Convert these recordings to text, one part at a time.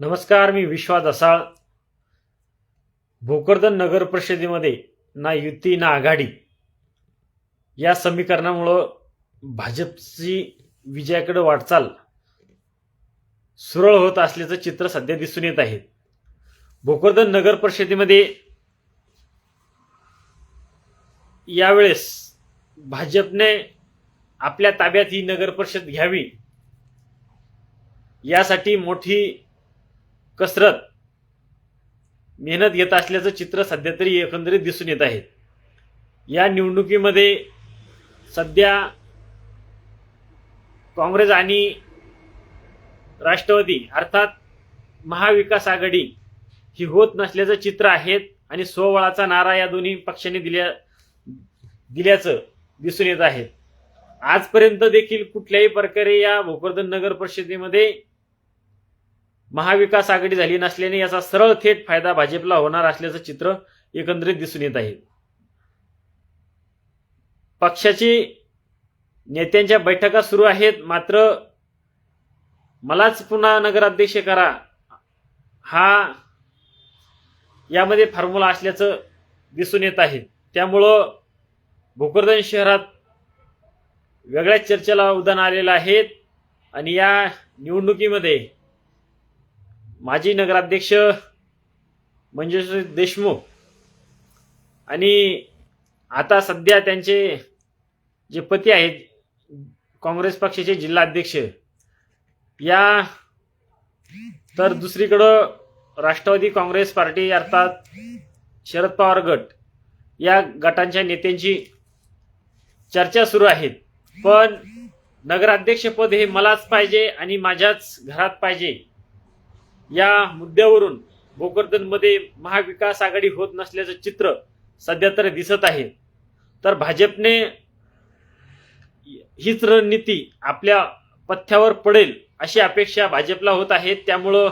नमस्कार मी विश्वा दसाळ. भोकरदन नगर परिषदेमध्ये ना युती ना आघाडी. या समीकरणामुळं भाजपची विजयाकडे वाटचाल सुरळ होत असल्याचं चित्र सध्या दिसून येत आहे. भोकरदन नगर परिषदेमध्ये यावेळेस भाजपने आपल्या ताब्यात ही नगर परिषद घ्यावी. यासाठी मोठी कसरत. मेहनत घेत असल्याचं चित्र सध्या तरी एकंदरीत दिसून येत आहे. या निवडणुकीमध्ये सध्या काँग्रेस आणि राष्ट्रवादी अर्थात महाविकास आघाडी ही होत नसल्याचं चित्र आहेत आणि सोवळाचा नारा या दोन्ही पक्षांनी दिल्या दिल्याचं दिसून येत आहे. आजपर्यंत देखील कुठल्याही प्रकारे या भोकरदन नगर परिषदेमध्ये महाविकास आघाडी झाली नसल्याने याचा सरळ थेट फायदा भाजपला होणार असल्याचं चित्र एकंदरीत दिसून येत आहे. पक्षाची नेत्यांच्या बैठका सुरू आहेत मात्र मलाच पुन्हा नगराध्यक्ष करा. हा यामध्ये फॉर्म्युला असल्याचं दिसून येत आहे. त्यामुळं भोकरदन शहरात वेगळ्याच चर्चेला उदाहरण आलेलं आहेत आणि या निवडणुकीमध्ये माजी नगराध्यक्ष मंजुष देशमुख आणि आता सध्या त्यांचे जे पती आहेत काँग्रेस पक्षाचे जिल्हाध्यक्ष या तर दुसरीकडं राष्ट्रवादी काँग्रेस पार्टी अर्थात शरद पवार गट या गटांच्या नेत्यांची चर्चा सुरू आहेत. पण नगराध्यक्षपद हे मलाच पाहिजे आणि माझ्याच घरात पाहिजे. या मुद्द्यावरून भोकरदनमध्ये महाविकास आघाडी होत नसल्याचं चित्र सध्या तर दिसत आहे. तर भाजपने हीच रणनीती आपल्या पथ्यावर पडेल अशी अपेक्षा भाजपला होत आहे. त्यामुळं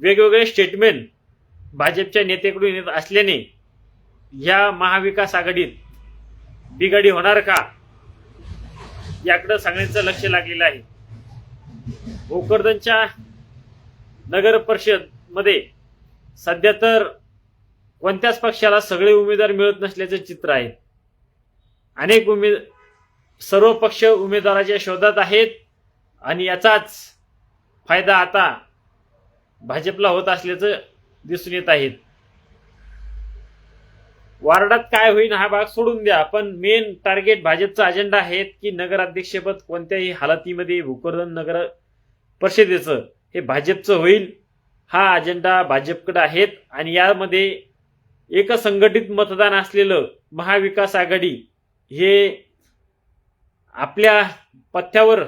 वेगवेगळे स्टेटमेंट भाजपच्या नेत्याकडून येत असल्याने या महाविकास आघाडीत बिघाडी होणार का? याकडं सांगण्याचं लक्ष लागलेलं आहे. भोकरदनच्या नगर परिषदमध्ये सध्या तर कोणत्याच पक्षाला सगळे उमेदवार मिळत नसल्याचे चित्र आहे. अनेक उमेद सर्व पक्ष उमेदवाराच्या शोधात आहेत आणि याचाच फायदा आता भाजपला होत असल्याचं दिसून येत आहेत वार्डात काय होईल हा भाग सोडून द्या पण मेन टार्गेट भाजपचा अजेंडा आहे की नगराध्यक्षपद कोणत्याही हालतीमध्ये भोकरदन नगर परिषदेचं. हे भाजपचं होईल. हा अजेंडा भाजपकडे आहेत आणि यामध्ये एक संघटित मतदान असलेलं महाविकास आघाडी हे आपल्या पथ्यावर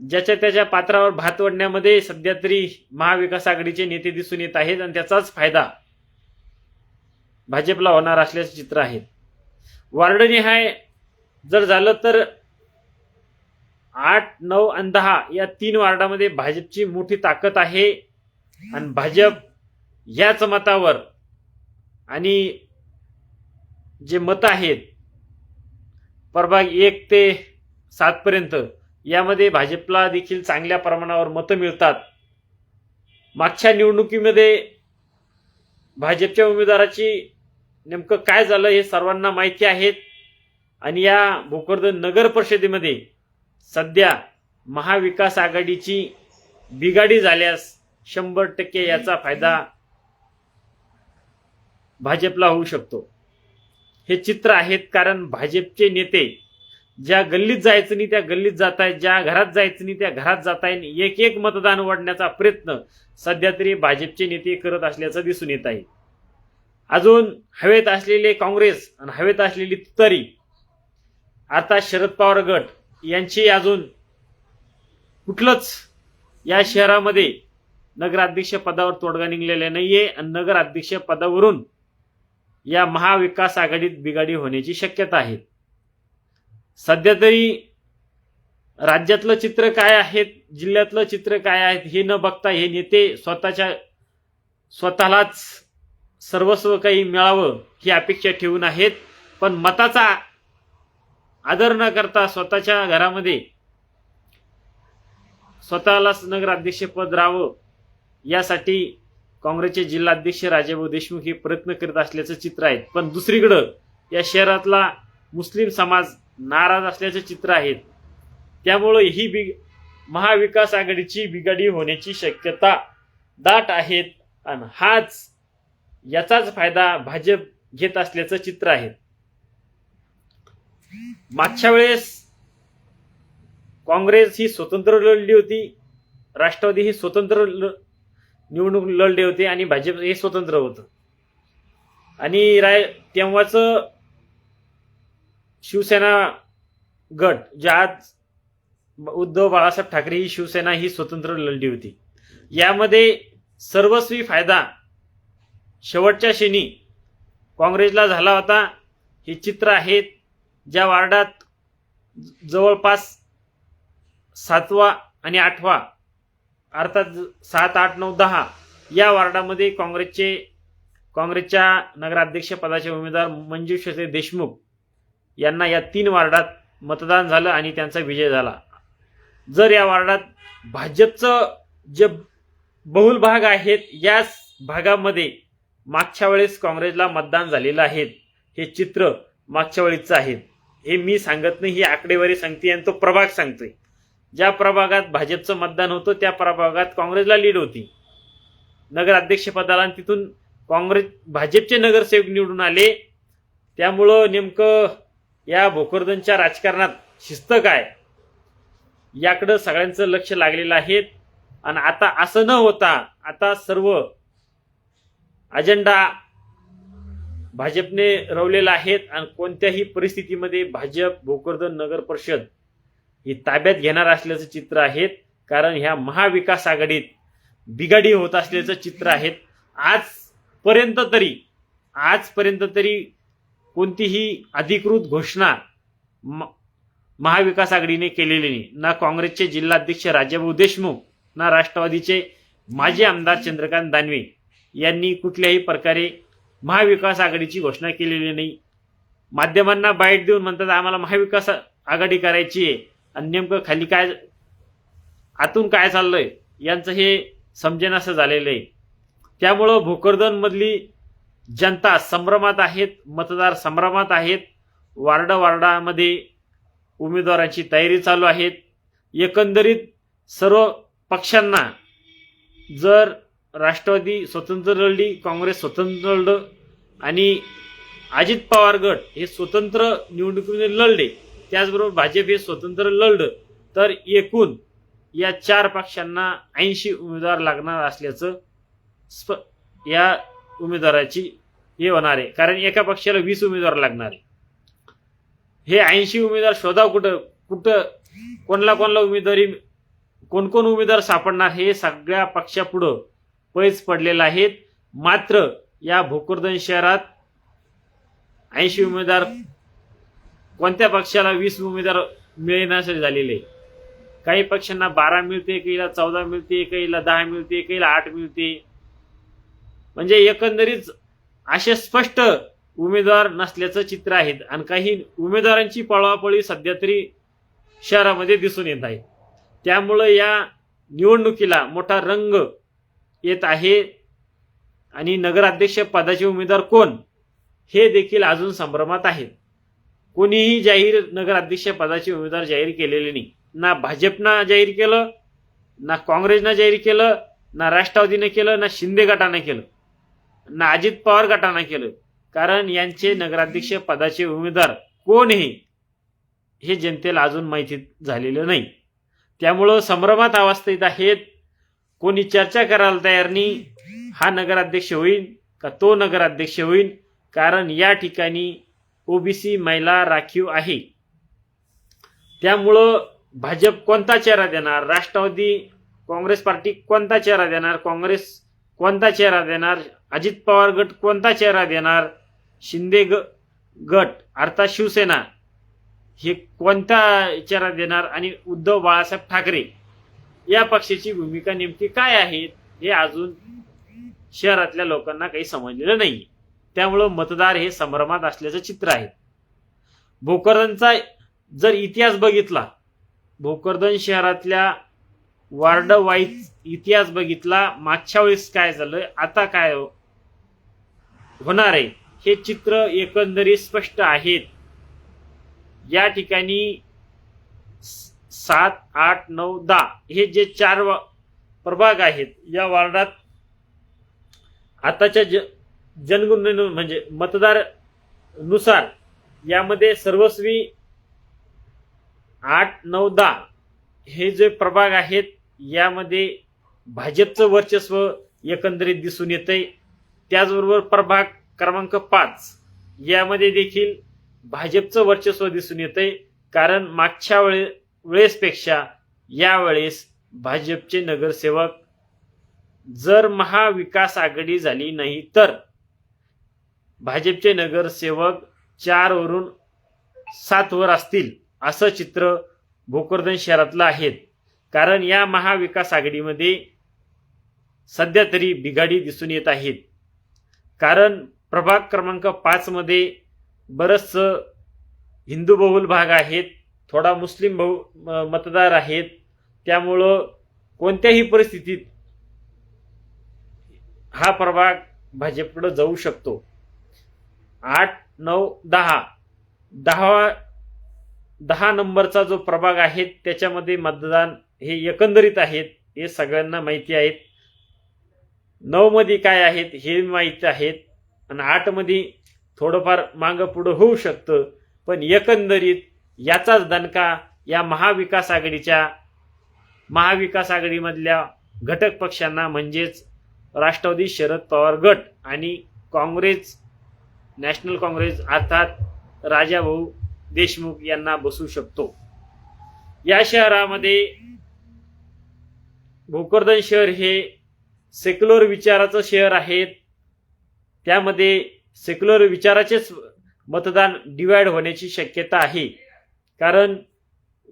ज्याच्या त्याच्या पात्रावर भात ओढण्यामध्ये सध्या तरी महाविकास आघाडीचे नेते दिसून येत आहेत आणि त्याचाच फायदा भाजपला होणार असल्याचं चित्र आहे. वार्डनिहाय जर झालं तर आठ नऊ आणि दहा या तीन वार्डामध्ये भाजपची मोठी ताकद आहे. आणि भाजप याच मतावर आणि जे मत आहेत प्रभाग एक ते सातपर्यंत यामध्ये भाजपला देखील चांगल्या प्रमाणावर मतं मिळतात. मागच्या निवडणुकीमध्ये भाजपच्या उमेदवाराची नेमकं काय झालं हे सर्वांना माहिती आहेत. आणि या भोकरदन नगर परिषदेमध्ये सध्या महाविकास आघाडीची बिघाडी झाल्यास शंभर टक्के याचा फायदा भाजपला होऊ शकतो. हे चित्र आहेत कारण भाजपचे नेते ज्या गल्लीत जायचं नाही त्या गल्लीत जात आहेत ज्या घरात जायचं नाही त्या घरात जात आहे एक एक मतदान वाढण्याचा प्रयत्न सध्या तरी भाजपचे नेते करत असल्याचं दिसून येत आहे. अजून हवेत असलेले काँग्रेस आणि हवेत असलेली तुतारी आता शरद पवार गट यांची अजून कुठलंच या शहरामध्ये नगराध्यक्ष पदावर तोडगा निघलेला नाहीये. आणि नगराध्यक्ष पदावरून या महाविकास आघाडीत बिघाडी होण्याची शक्यता आहे. सध्या तरी राज्यातलं चित्र काय आहेत जिल्ह्यातलं चित्र काय आहेत हे न बघता हे नेते स्वतःच्या स्वतःलाच सर्वस्व काही मिळावं ही अपेक्षा ठेवून आहेत. पण मताचा आदर न करता स्वतःच्या घरामध्ये स्वतःलाच नगराध्यक्षपद राहावं यासाठी काँग्रेसचे जिल्हाध्यक्ष राजेभाऊ देशमुख हे प्रयत्न करीत असल्याचं चित्र आहे. पण दुसरीकडं या शहरातला मुस्लिम समाज नाराज असल्याचं चित्र आहे. त्यामुळं ही बि महाविकास आघाडीची बिघाडी होण्याची शक्यता दाट आहेत. आणि हाच याचाच फायदा भाजप घेत असल्याचं चित्र आहे. मागच्या वेळेस काँग्रेस ही स्वतंत्र लढली होती राष्ट्रवादी ही स्वतंत्र ल- निवडणूक लढले होते आणि भाजप हे स्वतंत्र होतं. आणि राय तेव्हाच शिवसेना गट जे आज उद्धव बाळासाहेब ठाकरे ही शिवसेना ही स्वतंत्र लढली होती. यामध्ये सर्वस्वी फायदा शेवटच्या क्षणी काँग्रेसला झाला होता. हे चित्र आहेत ज्या वार्डात जवळपास सातवा आणि आठवा अर्थात सात आठ नऊ दहा या वार्डामध्ये काँग्रेसचे काँग्रेसच्या नगराध्यक्षपदाचे उमेदवार मंजू शेते देशमुख यांना या तीन वार्डात मतदान झालं आणि त्यांचा विजय झाला. जर या वार्डात भाजपचं जे बहुल भाग आहेत याच भागामध्ये मागच्या वेळेस काँग्रेसला मतदान झालेलं आहे हे चित्र मागच्या वेळेचं आहे. हे मी सांगत नाही ही आकडेवारी सांगते आणि तो प्रभाग सांगतोय. ज्या प्रभागात भाजपचं मतदान होतं त्या प्रभागात काँग्रेसला लीड होती. नगराध्यक्षपदाला आणि तिथून काँग्रेस भाजपचे नगरसेवक निवडून आले. त्यामुळं नेमकं या भोकरदनच्या राजकारणात शिस्त काय? याकडं सगळ्यांचं लक्ष लागलेलं आहे. आणि आता असं न होता आता सर्व अजेंडा भाजपने रवलेला आहेत आणि कोणत्याही परिस्थितीमध्ये भाजप भोकरदन नगर परिषद ही ताब्यात घेणार असल्याचं चित्र आहेत. कारण ह्या महाविकास आघाडीत बिघाडी होत असल्याचं चित्र आहेत. आजपर्यंत तरी आजपर्यंत तरी कोणतीही अधिकृत घोषणा म- महाविकास आघाडीने केलेली नाही. ना काँग्रेसचे जिल्हाध्यक्ष राजाभाऊ देशमुख ना राष्ट्रवादीचे माजी आमदार चंद्रकांत दानवे यांनी कुठल्याही प्रकारे महाविकास आघाडीची घोषणा केलेली नाही. माध्यमांना बाईट देऊन म्हणतात आम्हाला महाविकास आघाडी करायची आहे. आणि नेमकं खाली काय आतून काय चाललंय यांचं हे समजेनासं झालेलं आहे. त्यामुळं भोकरदनमधली जनता संभ्रमात आहेत मतदार संभ्रमात आहेत वार्ड वार्डामध्ये उमेदवारांची तयारी चालू आहेत. एकंदरीत सर्व पक्षांना जर राष्ट्रवादी स्वतंत्र लढली काँग्रेस स्वतंत्र लढलं आणि अजित पवार गट हे स्वतंत्र निवडणुकीमध्ये लढले. त्याचबरोबर भाजप हे स्वतंत्र लढलं. तर एकूण या चार पक्षांना ऐंशी उमेदवार लागणार असल्याचं स्प या उमेदवाराची हे होणार आहे. कारण एका पक्षाला वीस उमेदवार लागणार आहे. हे ऐंशी उमेदवार शोधा कुठं कुठं कोणला कोणला उमेदवारी कोण कोण उमेदवार सापडणार हे सगळ्या पक्षापुढं पैज पडलेलं आहेत. मात्र या भोकरदन शहरात ऐंशी उमेदवार कोणत्या पक्षाला वीस उमेदवार मिळण्यासाठी झालेले? आहे. काही पक्षांना बारा मिळते काहीला चौदा मिळते काहीला दहा मिळते काहीला आठ मिळते. म्हणजे एकंदरीत असे स्पष्ट उमेदवार नसल्याचं चित्र आहेत आणि काही उमेदवारांची पळवापळी सध्या तरी शहरामध्ये दिसून येत आहे. त्यामुळं या निवडणुकीला मोठा रंग येत आहे. आणि नगराध्यक्ष पदाचे उमेदवार कोण? हे देखील अजून संभ्रमात आहेत. कोणीही जाहीर नगराध्यक्ष पदाचे उमेदवार जाहीर केलेले नाही. ना भाजपनं जाहीर केलं ना काँग्रेसनं जाहीर केलं ना राष्ट्रवादीनं केलं ना शिंदे गटानं केलं ना अजित पवार गटानं केलं. कारण यांचे नगराध्यक्ष पदाचे उमेदवार कोण हे हे जनतेला अजून माहिती झालेलं नाही. त्यामुळं संभ्रमात अवस्थेत आहेत कोणी चर्चा करायला तयार नाही हा नगराध्यक्ष होईल का तो नगराध्यक्ष होईल कारण या ठिकाणी ओबीसी महिला राखीव आहे. त्यामुळं भाजप कोणता चेहरा देणार? राष्ट्रवादी काँग्रेस पार्टी कोणता चेहरा देणार? काँग्रेस कोणता चेहरा देणार? अजित पवार गट कोणता चेहरा देणार? शिंदे ग गट अर्थात शिवसेना हे कोणता चेहरा देणार? आणि उद्धव बाळासाहेब ठाकरे या पक्षाची भूमिका नेमकी काय आहे हे अजून शहरातल्या लोकांना काही समजलेलं नाही. त्यामुळं मतदार हे संभ्रमात असल्याचं चित्र आहे. भोकरदनचा जर इतिहास बघितला भोकरदन शहरातल्या वार्ड वाईज इतिहास बघितला मागच्या वेळेस काय झालं आता काय होणार आहे हे चित्र एकंदरीत स्पष्ट आहेत. या ठिकाणी सात आठ नऊ दहा हे जे चार प्रभाग आहेत या वार्डात आताच्या ज जनगणने म्हणजे मतदारनुसार यामध्ये सर्वस्वी आठ नऊ दहा हे जे प्रभाग आहेत यामध्ये भाजपचं वर्चस्व एकंदरीत दिसून येतंय. त्याचबरोबर प्रभाग क्रमांक पाच यामध्ये देखील भाजपचं वर्चस्व दिसून येतंय. कारण मागच्या वेळे वेळेसपेक्षा यावेळेस भाजपचे नगरसेवक जर महाविकास आघाडी झाली नाही तर भाजपचे नगरसेवक चारवरून सातवर असतील असं चित्र भोकरदन शहरातलं आहेत कारण या महाविकास आघाडीमध्ये सध्या तरी बिघाडी दिसून येत आहेत. कारण प्रभाग क्रमांक पाचमध्ये बरंचसं हिंदू बहुल भाग आहेत. थोडा मुस्लिम भाऊ म- मतदार आहेत. त्यामुळं कोणत्याही परिस्थितीत हा प्रभाग भाजपकडे जाऊ शकतो. आठ नऊ दहा. दहा दहा नंबरचा जो प्रभाग आहे त्याच्यामध्ये मतदान हे एकंदरीत आहेत हे सगळ्यांना माहिती आहेत. नऊमध्ये काय आहेत हे माहिती आहेत. आणि आठमध्ये थोडंफार मागं पुढं होऊ शकतं. पण एकंदरीत याचाच दणका या महाविकास आघाडीच्या महाविकास आघाडीमधल्या घटक पक्षांना म्हणजेच राष्ट्रवादी शरद पवार गट आणि काँग्रेस नॅशनल काँग्रेस अर्थात राजाभाऊ देशमुख यांना बसू शकतो. या शहरामध्ये भोकरदन शहर हे सेक्युलर विचाराचं शहर आहे. त्यामध्ये सेक्युलर विचाराचेच मतदान डिवाइड होण्याची शक्यता आहे. कारण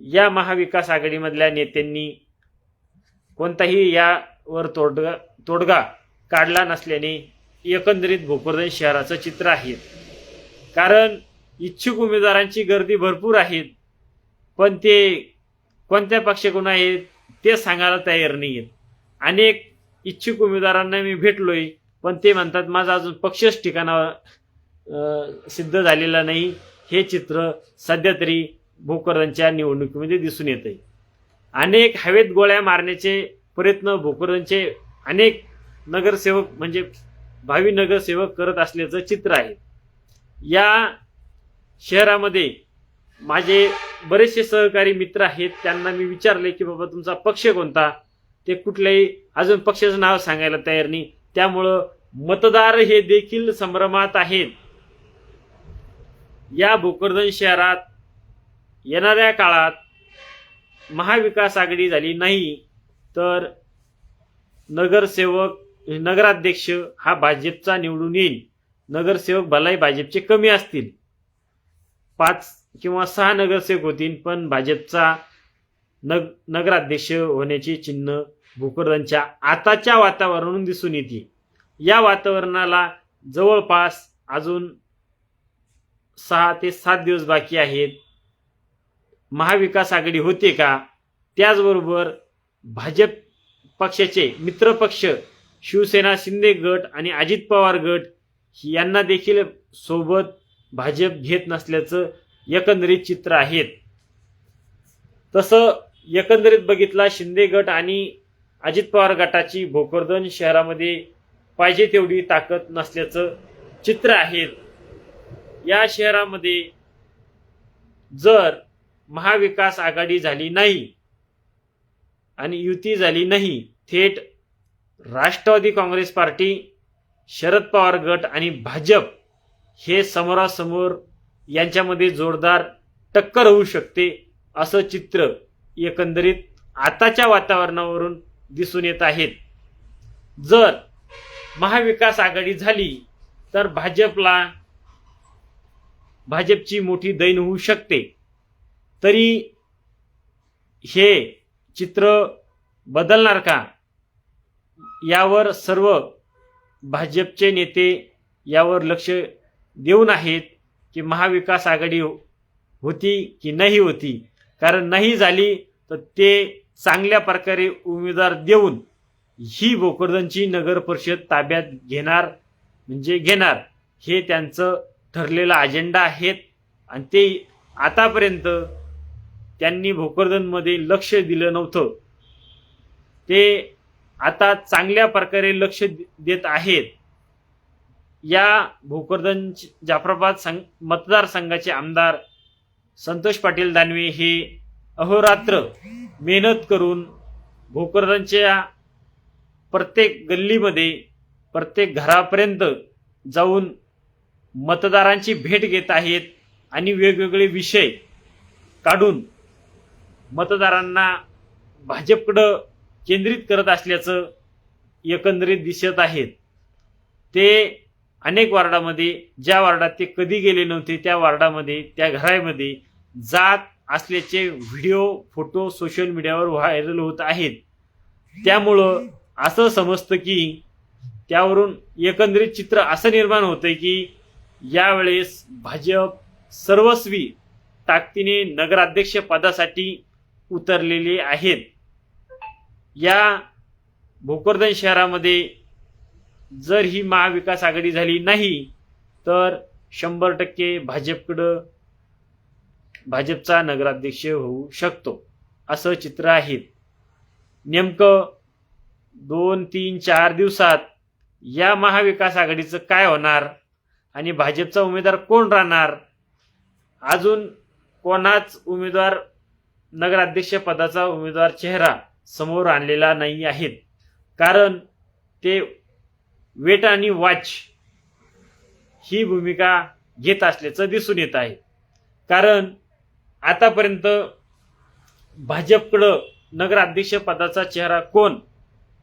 या महाविकास आघाडीमधल्या नेत्यांनी कोणताही यावर तोडगा तोडगा काढला नसल्याने एकंदरीत भोकरदन शहराचं चित्र आहे. कारण इच्छुक उमेदवारांची गर्दी भरपूर आहेत पण ते कोणत्या पक्षाकडून आहेत ते सांगायला तयार नाही आहेत अनेक इच्छुक उमेदवारांना मी भेटलोय पण ते म्हणतात माझा अजून पक्षच ठिकाणावर सिद्ध झालेला नाही. हे चित्र सध्या तरी भोकरदांच्या निवडणुकीमध्ये दिसून येत आहे अनेक हवेत गोळ्या मारण्याचे प्रयत्न भोकरदांचे अनेक नगरसेवक म्हणजे भावी नगरसेवक करत असल्याचं चित्र आहे. या शहरामध्ये माझे बरेचसे सहकारी मित्र आहेत. त्यांना मी विचारले की बाबा तुमचा पक्ष कोणता? ते कुठल्याही अजून पक्षाचं नाव सांगायला तयार नाही. त्यामुळं मतदार हे देखील संभ्रमात आहेत. या भोकरदन शहरात येणाऱ्या काळात महाविकास आघाडी झाली नाही तर नगरसेवक नगराध्यक्ष हा भाजपचा निवडून येईल. नगरसेवक भलाही भाजपचे कमी असतील. पाच किंवा सहा नगरसेवक होतील पण भाजपचा नग नगराध्यक्ष होण्याची चिन्ह भोकरदनच्या आताच्या वातावरणातून दिसून येते. या वातावरणाला जवळपास अजून सहा ते सात दिवस बाकी आहेत. महाविकास आघाडी होते का? त्याचबरोबर भाजप पक्षाचे मित्रपक्ष शिवसेना शिंदे गट आणि अजित पवार गट यांना देखील सोबत भाजप घेत नसल्याचं एकंदरीत चित्र आहेत तसं एकंदरीत बघितला शिंदे गट आणि अजित पवार गटाची भोकरदन शहरामध्ये पाहिजे तेवढी ताकद नसल्याचं चित्र आहे. या शहरामध्ये जर महाविकास आघाडी झाली नाही आणि युती झाली नाही थेट राष्ट्रवादी काँग्रेस पार्टी शरद पवार गट आणि भाजप हे समोरासमोर यांच्यामध्ये जोरदार टक्कर होऊ शकते असं चित्र एकंदरीत आताच्या वातावरणावरून दिसून येत आहेत जर महाविकास आघाडी झाली तर भाजपला भाजपची मोठी दैन होऊ शकते. तरी हे चित्र बदलणार का? यावर सर्व भाजपचे नेते यावर लक्ष देऊन आहेत की महाविकास आघाडी होती की नाही होती. कारण नाही झाली तर ते चांगल्या प्रकारे उमेदवार देऊन ही भोकरदनची नगर परिषद ताब्यात घेणार म्हणजे घेणार. हे त्यांचं ठरलेला अजेंडा आहेत. आणि ते आतापर्यंत त्यांनी भोकरदनमध्ये लक्ष दिलं नव्हतं. ते आता चांगल्या प्रकारे लक्ष देत आहेत. या भोकरदन जाफराबाद संघ मतदारसंघाचे आमदार संतोष पाटील दानवे हे अहोरात्र मेहनत करून भोकरदनच्या प्रत्येक गल्लीमध्ये प्रत्येक घरापर्यंत जाऊन मतदारांची भेट घेत आहेत आणि वेगवेगळे विषय काढून मतदारांना भाजपकडं केंद्रित करत असल्याचं एकंदरीत दिसत आहेत. ते अनेक वार्डामध्ये ज्या वार्डात ते कधी गेले नव्हते त्या वार्डामध्ये त्या घरामध्ये जात असल्याचे व्हिडिओ फोटो सोशल मीडियावर व्हायरल होत आहेत. त्यामुळं असं समजतं की त्यावरून एकंदरीत चित्र असं निर्माण होतं की यावेळेस भाजप सर्वस्वी ताकदीने नगराध्यक्ष पदासाठी उतरलेले आहेत. या भोकरदन शहरामध्ये जर ही महाविकास आघाडी झाली नाही तर शंभर टक्के भाजपकडं भाजपचा नगराध्यक्ष होऊ शकतो असं चित्र आहे. नेमकं दोन तीन चार दिवसात या महाविकास आघाडीचं काय होणार आणि भाजपचा उमेदवार कोण राहणार? अजून कोणाच उमेदवार नगराध्यक्ष पदाचा उमेदवार चेहरा समोर आणलेला नाही आहेत. कारण ते वेट आणि वॉच ही भूमिका घेत असल्याचं दिसून येत आहे. कारण आतापर्यंत भाजपकडं नगराध्यक्ष पदाचा चेहरा कोण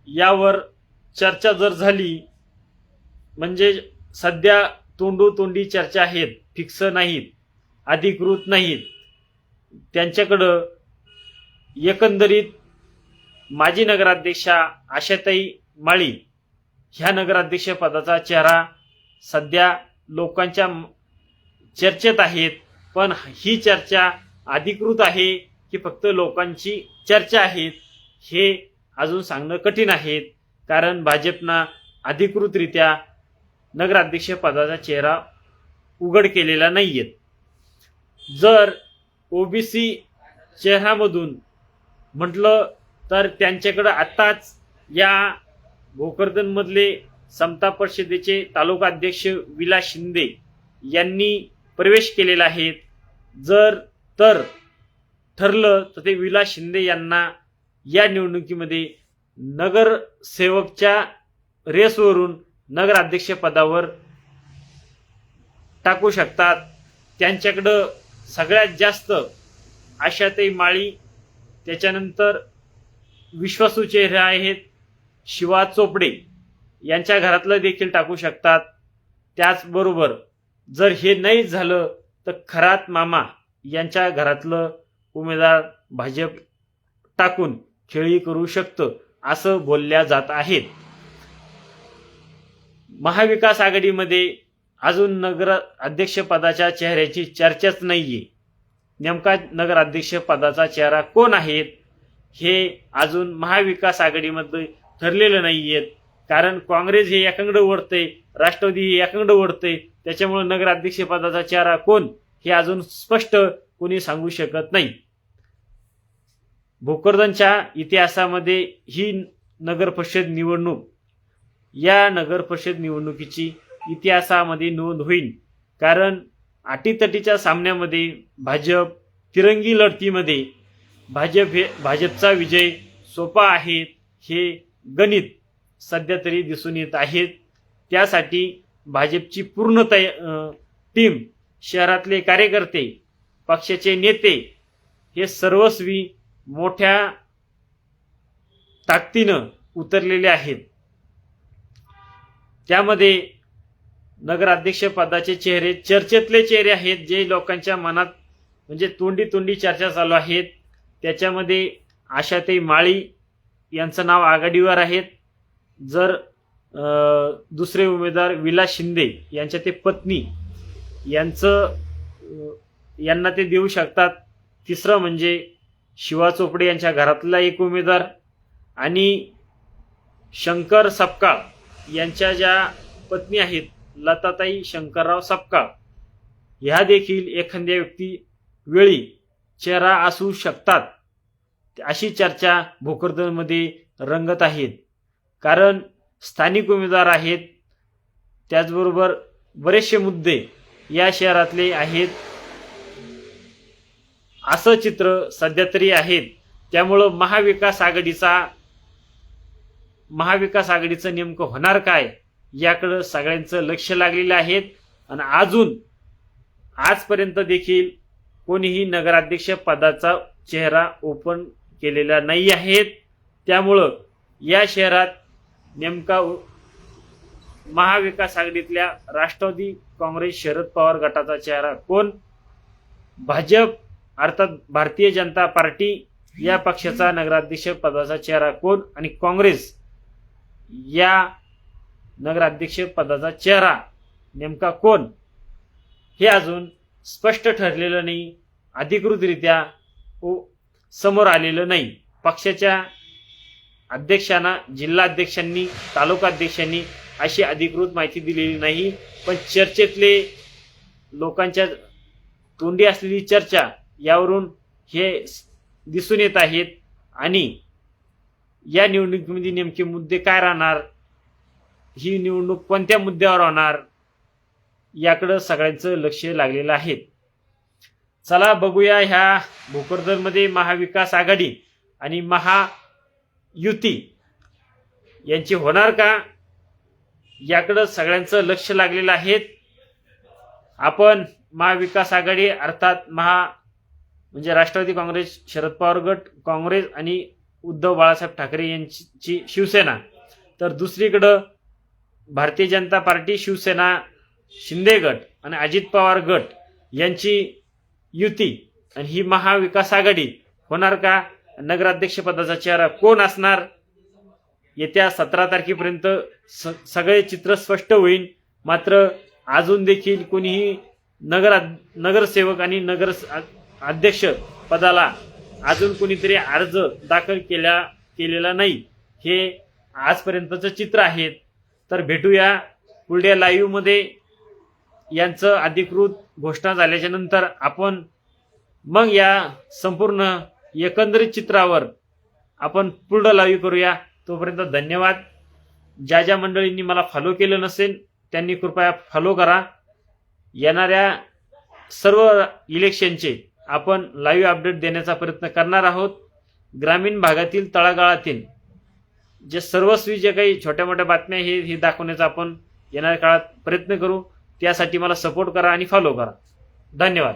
यावर चर्चा जर झाली म्हणजे सध्या तोंडोतोंडी चर्चा आहेत फिक्स नाहीत अधिकृत नाहीत. त्यांच्याकडं एकंदरीत माजी नगराध्यक्षा आशाताई माळी ह्या नगराध्यक्ष पदाचा चेहरा सध्या लोकांच्या चर्चेत आहेत पण ही चर्चा अधिकृत आहे की फक्त लोकांची चर्चा आहेत हे अजून सांगणं कठीण आहे कारण भाजपनं अधिकृतरित्या नगराध्यक्ष पदाचा चेहरा उघड केलेला नाही आहेत जर ओबीसी चेहरामधून म्हटलं तर त्यांच्याकडं आत्ताच या भोकरदनमधले समता परिषदेचे तालुका अध्यक्ष विलास शिंदे यांनी प्रवेश केलेला आहे. जर तर ठरलं तर ते विलास शिंदे यांना या निवडणुकीमध्ये नगरसेवकच्या रेसवरून नगराध्यक्षपदावर टाकू शकतात. त्यांच्याकडं सगळ्यात जास्त आशाताई माळी त्याच्यानंतर विश्वासू चेहरे आहेत शिवा चोपडे यांच्या घरातलं देखील टाकू शकतात. त्याचबरोबर जर हे नाही झालं तर खरात मामा यांच्या घरातलं उमेदवार भाजप टाकून खेळी करू शकतं असं बोलल्या जात आहेत. महाविकास आघाडीमध्ये अजून नगर अध्यक्षपदाच्या चेहऱ्याची चर्चाच नाहीये. नेमका नगराध्यक्ष पदाचा चेहरा कोण आहेत हे अजून महाविकास आघाडीमध्ये ठरलेलं नाही आहेत कारण काँग्रेस हे एकांकडे ओढतंय राष्ट्रवादी हे एकांकडे ओढतंय त्याच्यामुळे नगराध्यक्ष पदाचा चेहरा कोण हे अजून स्पष्ट कोणी सांगू शकत नाही. भोकरदनच्या इतिहासामध्ये ही नगर परिषद निवडणूक या नगर परिषद निवडणुकीची इतिहासामध्ये नोंद होईल. कारण अटीतटीच्या सामन्यामध्ये भाजप तिरंगी लढतीमध्ये भाजप हे भाजपचा विजय सोपा आहे हे गणित सध्या तरी दिसून येत आहेत त्यासाठी भाजपची पूर्ण तय टीम शहरातले कार्यकर्ते पक्षाचे नेते हे सर्वस्वी मोठ्या ताकदीनं उतरलेले आहेत. त्यामध्ये नगराध्यक्ष पदाचे चेहरे चर्चेतले चेहरे आहेत जे लोकांच्या मनात म्हणजे तोंडी तोंडी चर्चा चालू आहेत. त्याच्यामध्ये आशाताई माळी यांचं नाव आघाडीवर आहेत. जर दुसरे उमेदवार विलास शिंदे यांच्या ते पत्नी यांचं यांना ते देऊ शकतात. तिसरं म्हणजे शिवा चोपडे यांच्या घरातला एक उमेदवार आणि शंकर सपकाळ यांच्या ज्या पत्नी आहेत लताताई शंकरराव सपकाळ. ह्या देखील एखाद्या व्यक्ती वेळी चेहरा असू शकतात. अशी चर्चा भोकरदनमध्ये रंगत आहेत. कारण स्थानिक उमेदवार आहेत. त्याचबरोबर बरेचसे मुद्दे या शहरातले आहेत. असं चित्र सध्या तरी आहेत. त्यामुळं महाविकास आघाडीचा महाविकास आघाडीचं नेमकं होणार काय? याकडं सगळ्यांचं लक्ष लागलेलं आहे आणि अजून आजपर्यंत देखील कोणीही नगराध्यक्ष पदाचा चेहरा ओपन केलेला नाही आहेत. त्यामुळं या शहरात नेमका महाविकास आघाडीतल्या राष्ट्रवादी काँग्रेस शरद पवार गटाचा चेहरा कोण? भाजप अर्थात भारतीय जनता पार्टी या पक्षाचा नगराध्यक्ष पदाचा चेहरा कोण? आणि काँग्रेस या नगराध्यक्ष पदाचा चेहरा नेमका कोण? हे अजून स्पष्ट ठरलेलं नाही. अधिकृतरित्या समोर आलेलं नाही. पक्षाच्या अध्यक्षांना जिल्हाध्यक्षांनी तालुकाध्यक्षांनी अशी अधिकृत माहिती दिलेली नाही. पण चर्चेतले लोकांच्या तोंडी असलेली चर्चा यावरून हे दिसून येत आहेत. आणि या निवडणुकीमध्ये नेमके मुद्दे काय राहणार? ही निवडणूक कोणत्या मुद्द्यावर होणार याकडं सगळ्यांचं लक्ष लागलेलं आहे. चला बघूया ह्या भोकरदनमध्ये महाविकास आघाडी आणि महायुती यांची होणार का? याकडं सगळ्यांचं लक्ष लागलेलं आहे. आपण महाविकास आघाडी अर्थात महा म्हणजे राष्ट्रवादी काँग्रेस शरद पवार गट काँग्रेस आणि उद्धव बाळासाहेब ठाकरे यांची शिवसेना. तर दुसरीकडं भारतीय जनता पार्टी शिवसेना शिंदे गट आणि अजित पवार गट यांची युती आणि ही महाविकास आघाडी होणार का? नगराध्यक्षपदाचा चेहरा कोण असणार? येत्या सतरा तारखेपर्यंत स सगळे चित्र स्पष्ट होईल. मात्र अजून देखील कोणीही नगर नगरसेवक आणि नगर अध्यक्ष पदाला अजून कोणीतरी अर्ज दाखल केला केलेला नाही. हे आजपर्यंतचं चित्र आहे. तर भेटूया पुढल्या लाईव्हमध्ये यांचं अधिकृत घोषणा झाल्याच्यानंतर आपण मग या संपूर्ण एकंदरीत चित्रावर आपण पुढं लाईव्ह करूया. तोपर्यंत धन्यवाद. ज्या ज्या मंडळींनी मला फॉलो केलं नसेल त्यांनी कृपया फॉलो करा. येणाऱ्या सर्व इलेक्शनचे आपण लाईव्ह अपडेट देण्याचा प्रयत्न करणार आहोत. ग्रामीण भागातील तळागाळातील जे सर्वस्वी जे काही छोट्या मोठ्या बातम्या हे हे दाखवण्याचा आपण येणाऱ्या काळात प्रयत्न करू. त्यासाठी मला सपोर्ट करा आणि फॉलो करा. धन्यवाद.